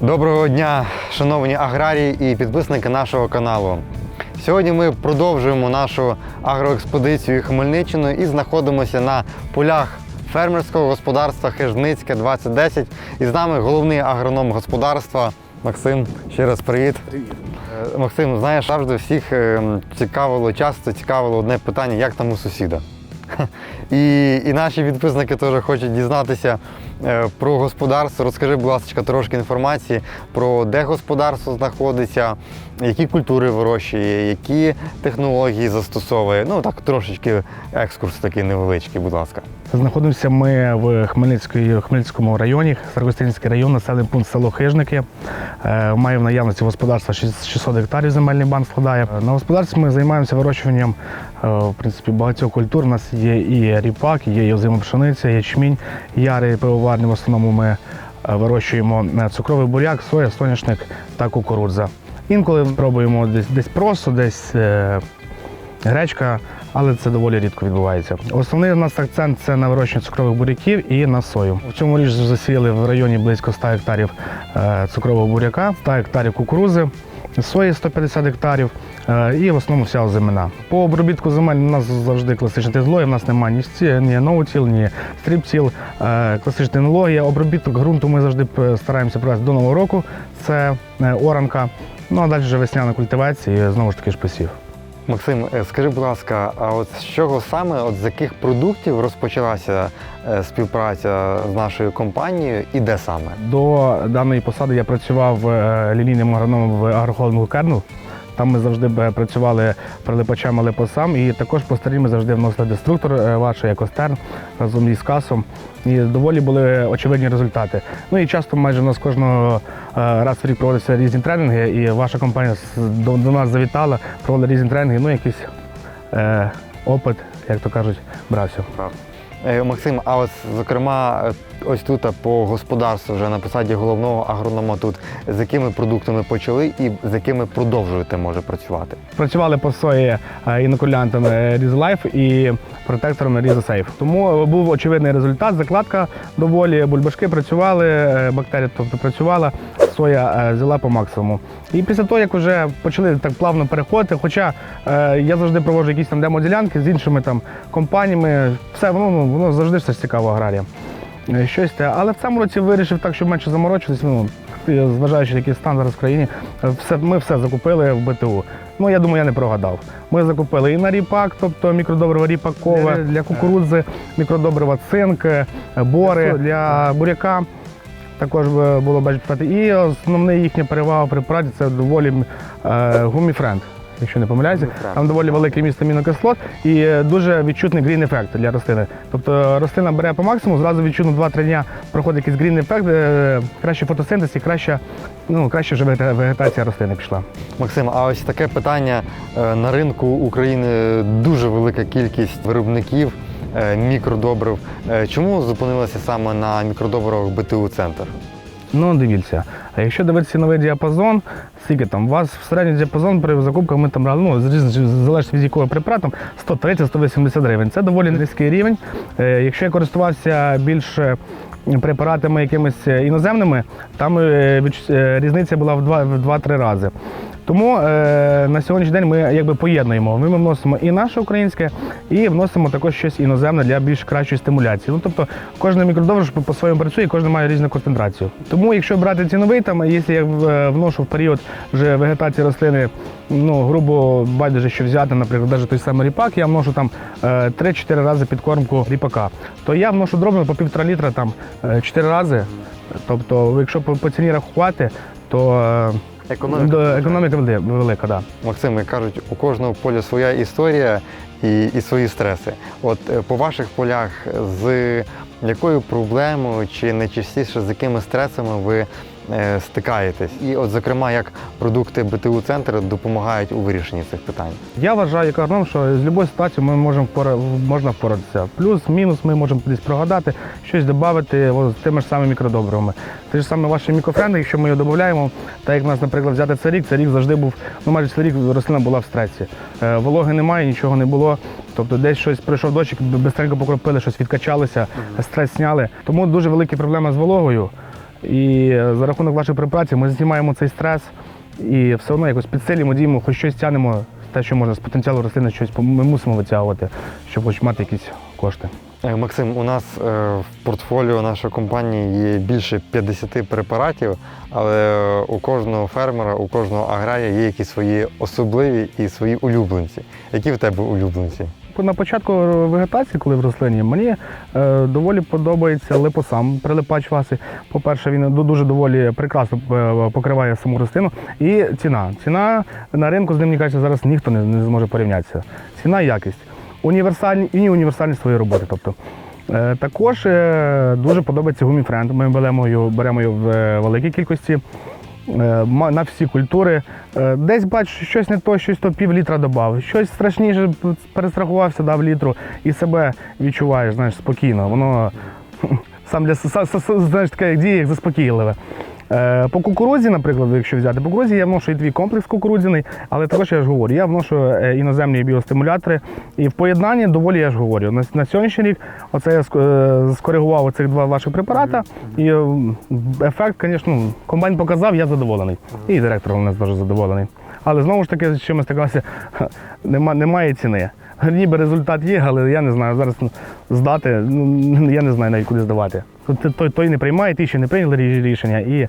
Доброго дня, шановні аграрії і підписники нашого каналу. Сьогодні ми продовжуємо нашу агроекспедицію Хмельниччиною і знаходимося на полях фермерського господарства Хижницьке 2010. І з нами головний агроном господарства Максим. Ще раз привіт. Привіт. Е, Максим, знаєш, завжди всіх е, цікавило, часто цікавило одне питання, як там у сусіда. І, і наші підписники теж хочуть дізнатися про господарство. Розкажи, будь ласка, трошки інформації про де господарство знаходиться, які культури вирощує, які технології застосовує. Ну так трошечки екскурс такий невеличкий, будь ласка. Знаходимося ми в Хмельницькій, Хмельницькому районі, Старокостянський район, населений пункт село Хижники. Е, Має в наявності господарства 600 гектарів земельний банк складає. На господарстві ми займаємося вирощуванням е, в принципі, багатьох культур. У нас є і ріпак, є озима пшениця, ячмінь, яри пивоварні. В основному ми е, вирощуємо е, цукровий буряк, соя, соняшник та кукурудза. Інколи пробуємо десь, десь просто, десь е, гречка, але це доволі рідко відбувається. Основний у нас акцент це на вирощення цукрових буряків і на сою. В цьому річ засіяли в районі близько 100 гектарів цукрового буряка, 100 гектарів кукурузи, сої 150 гектарів е, і в основному вся озимина. По обробітку земель у нас завжди класичне технологія, у нас немає ні, ні ноутіл, ні стріптіл, е, класична технологія. Обробіток ґрунту ми завжди стараємося провести до нового року. Це е, оранка. Ну а далі вже весняна культивація і знову ж таки ж посів. Максим, е, скажи, будь ласка, а от з чого саме, от з яких продуктів розпочалася е, співпраця з нашою компанією і де саме? До даної посади я працював е, лінійним агрономом в агрохолдингу Кернел. Там ми завжди працювали прилипачами липосам і також по старі ми завжди вносили деструктор е, ваш як Остерн разом із касом. І доволі були очевидні результати. Ну і часто майже у нас кожного е, раз в рік проводяться різні тренінги, і ваша компанія до нас завітала, проводила різні тренінги, ну якийсь е, опит, як то кажуть, брався. Е, Максим, а от зокрема, е, ось тут по господарству вже на посаді головного агронома тут з якими продуктами почали і з якими продовжуєте може працювати? Працювали по сої е, інокулянтами Різлайф і протекторами Різосейф. Тому був очевидний результат. Закладка доволі, бульбашки працювали, е, бактерія тобто працювала, соя е, взяла по максимуму. І після того, як вже почали так плавно переходити, хоча е, я завжди проводжу якісь там демо-ділянки з іншими там компаніями, все воно, ну, воно завжди все ж цікаво аграріям. Е, Щось те. Але в цьому році вирішив так, щоб менше заморочуватись. Ну, зважаючи, який стан зараз в країні, все, ми все закупили в БТУ. Ну, я думаю, я не прогадав. Ми закупили і на ріпак, тобто мікродобрива ріпакове, для кукурудзи, мікродобрива цинк, бори, для буряка. Також е, було бачити. І основна їхня перевага при праці це доволі е, гуміфренд. Якщо не помиляюся, там доволі велике місце амінокислот і е, дуже відчутний грін ефект для рослини. Тобто рослина бере по максимуму, зразу відчутно 2-3 дня проходить якийсь грін ефект, краще фотосинтез і краща, ну, краще вже вегетація рослини пішла. Максим, а ось таке питання на ринку України дуже велика кількість виробників мікродобрив. Е, Чому зупинилися саме на мікродобривах БТУ Центр? Ну, дивіться, а якщо дивитися новий діапазон, скільки там, у вас в середній діапазон при закупках ми там брали, ну, залежить від якого препарату, 130-180 гривень. Це доволі низький рівень. Е, Якщо я користувався більше препаратами якимись е, іноземними, там е, е, різниця була в 2-3 рази. Тому е, на сьогоднішній день ми якби поєднуємо. Ми вносимо і наше українське, і вносимо також щось іноземне для більш кращої стимуляції. Ну тобто кожен мікродовж по- по-своєму працює, кожен має різну концентрацію. Тому, якщо брати ціновий, там, якщо я вношу в період вже вегетації рослини, ну грубо байдуже, що взяти, наприклад, навіть той самий ріпак, я вношу там е, 3-4 рази підкормку ріпака, то я вношу дробно по півтора літра там е, 4 рази. Тобто, якщо по, ціні рахувати, то е, Економіка. економіка велика. Да. Максим, як кажуть, у кожного поля своя історія і, і свої стреси. От е, по ваших полях з якою проблемою чи найчастіше з якими стресами ви стикаєтесь? І, от, зокрема, як продукти БТУ центру допомагають у вирішенні цих питань? Я вважаю, як агроном, що з будь-якої ситуації ми можемо впора- можна впоратися. Плюс, мінус, ми можемо десь прогадати, щось додати з тими ж самими мікродобривами. Те ж саме ваші мікрофренди, якщо ми його додаємо, так як в нас, наприклад, взяти цей рік, цей рік завжди був, ну майже цей рік рослина була в стресі. Е, вологи немає, нічого не було. Тобто десь щось прийшов дощик, бистренько покропили, щось відкачалося, стрес зняли. Тому дуже великі проблеми з вологою. І за рахунок вашої препарації ми знімаємо цей стрес і все одно якось підсилюємо, діємо, хоч щось тянемо, те, що можна з потенціалу рослини, щось ми мусимо витягувати, щоб хоч мати якісь кошти. Е, Максим, у нас е, в портфоліо нашої компанії є більше 50 препаратів, але у кожного фермера, у кожного аграрія є якісь свої особливі і свої улюбленці. Які в тебе улюбленці? На початку вегетації, коли в рослині, мені е, доволі подобається липосам, прилипач васи. По-перше, він дуже доволі прекрасно е, покриває саму рослину. І ціна. Ціна на ринку з ним, мені кажеться, зараз ніхто не, не зможе порівнятися. Ціна і якість. Універсальні і універсальність своєї роботи. Тобто. Е, Також е, дуже подобається гуміфренд. Ми беремо його, беремо його в великій кількості. Е, на всі культури. Е, Десь бачу, щось не то, щось то пів літра додав, щось страшніше перестрахувався, дав літру і себе відчуваєш, знаєш, спокійно. Воно сам для знаєш, таке діє, як заспокійливе. Е, По кукурудзі, наприклад, якщо взяти по кукурудзі, я вношу і твій комплекс кукурудзяний, але також я ж говорю, я вношу е, іноземні біостимулятори. І в поєднанні доволі я ж говорю. На, на сьогоднішній рік оце я е, скоригував оцих два ваших препарата. І ефект, звісно, комбайн показав, я задоволений. І директор у нас дуже задоволений. Але знову ж таки, з чимось стикався, нема, немає ціни. Ніби результат є, але я не знаю, зараз ну, здати, ну, я не знаю навіть куди здавати. Той, той, не приймає, ті ще не прийняли рішення, і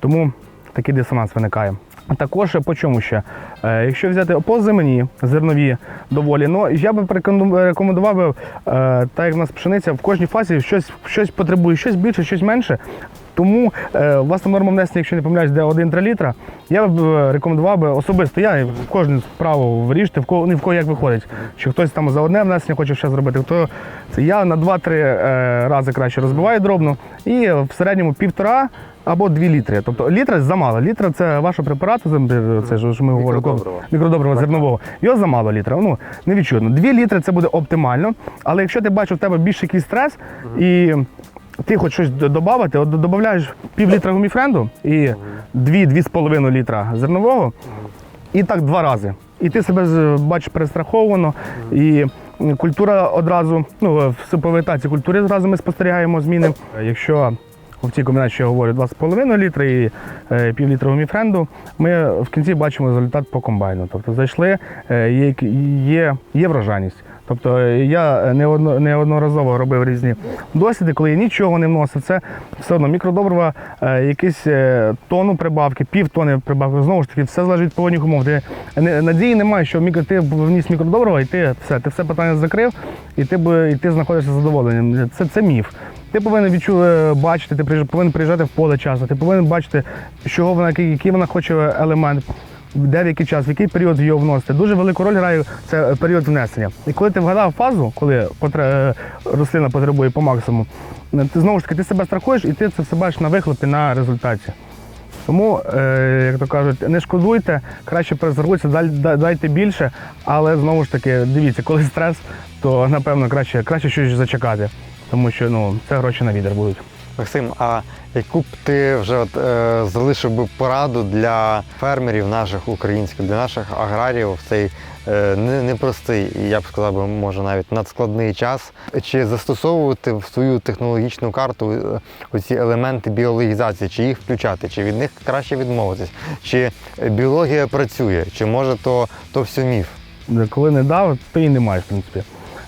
тому такий дисонанс виникає. Також по чому ще? Е, якщо взяти по земні, зернові доволі, ну я би рекомендував е, так як в нас пшениця, в кожній фазі щось, щось потребує, щось більше, щось менше. Тому е, там норма внесення, якщо не помиляюсь, де 1-3 літра. Я б е, рекомендував би особисто. Я в кожне право вирішити, в кого не в кого як виходить. Чи хтось там за одне внесення хоче ще зробити, хто це я на 2-3 е, рази краще розбиваю дробно і в середньому півтора. Або 2 літри. Тобто літра замало. Літра це ваша препарату, це ж ми говоримо Мікродобрива. зернового. Його замало літра. Ну не відчутно. Дві літри це буде оптимально. Але якщо ти бачиш, у тебе більше якийсь стрес і ти хочеш щось додати, от додаєш пів літра гуміфренду і дві-дві з половиною літра зернового, і так два рази. І ти себе бачиш перестраховано, і культура одразу, ну, в суповитації культури одразу ми спостерігаємо зміни. Якщо в цій комбінації, я говорю, 2,5 літра і е, пів літра гуміфренду, ми в кінці бачимо результат по комбайну. Тобто зайшли, е, є, є, є врожайність. Тобто е, я неодноразово робив різні досліди, коли я нічого не вносив. Це все одно мікродобрива, е, якісь е, тонну прибавки, пів тони прибавки. Знову ж таки, все залежить від погодних умов. Ти надії немає, що ти вніс мікродобрива, і ти все, ти все питання закрив, і ти, і ти знаходишся задоволенням. Це, це міф. Ти повинен відчу, е, бачити, ти повинен приїжджати в поле часу, ти повинен бачити, що вона, який вона хоче елемент, де в який час, в який період його вносити. Дуже велику роль грає це період внесення. І коли ти вгадав фазу, коли е, рослина потребує по максимуму, е, ти знову ж таки ти себе страхуєш і ти це все бачиш на вихлопі на результаті. Тому, е, як то кажуть, не шкодуйте, краще перезаргуйте, дайте більше, але знову ж таки, дивіться, коли стрес, то напевно краще, краще щось зачекати, тому що ну, це гроші на відер будуть. Максим, а яку б ти вже от, е, залишив би пораду для фермерів наших українських, для наших аграріїв в цей е, непростий і я б сказав би, може навіть надскладний час? Чи застосовувати в свою технологічну карту е, оці елементи біологізації, чи їх включати, чи від них краще відмовитись? Чи біологія працює, чи може то, то все міф? Коли не дав, то і не маєш, в принципі.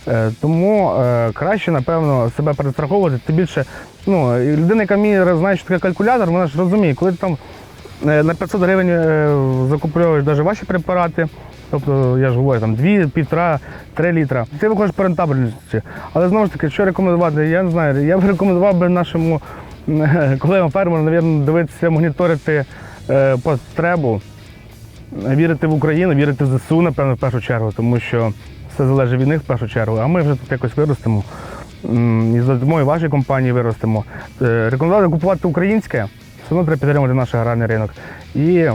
Е, Тому е, краще, напевно, себе перестраховувати. Тим більше, ну, людина, яка вміє знає, що таке калькулятор, вона ж розуміє, коли ти там е, на 500 гривень закуповуєш навіть ваші препарати, тобто я ж говорю, там 2, півтора, 3 літра, ти виходиш по рентабельності. Але знову ж таки, що рекомендувати, я не знаю, я б рекомендував би нашому колегам фермеру, навірно, дивитися, моніторити потребу вірити в Україну, вірити в ЗСУ, напевно, в першу чергу, тому що все залежить від них в першу чергу, а ми вже тут якось виростемо. І за допомогою вашої компанії виростемо. Е, Рекомендувати купувати українське, все одно треба підтримувати наш аграрний ринок. І,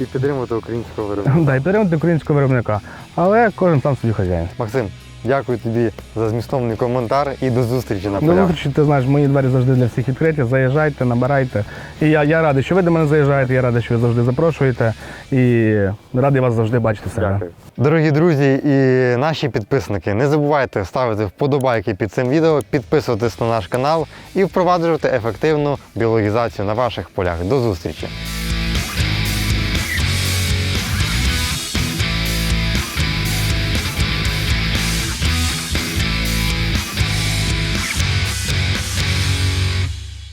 І підтримувати українського виробника. да, і підтримувати українського виробника. Але кожен сам собі хазяїн. Максим, Дякую тобі за змістовний коментар і до зустрічі на До зустрічі, ти знаєш, мої двері завжди для всіх відкриті. Заїжджайте, набирайте. І я, я радий, що ви до мене заїжджаєте, я радий, що ви завжди запрошуєте. І радий вас завжди бачити себе. Дякую. Дорогі друзі і наші підписники, не забувайте ставити вподобайки під цим відео, підписуватись на наш канал і впроваджувати ефективну біологізацію на ваших полях. До зустрічі!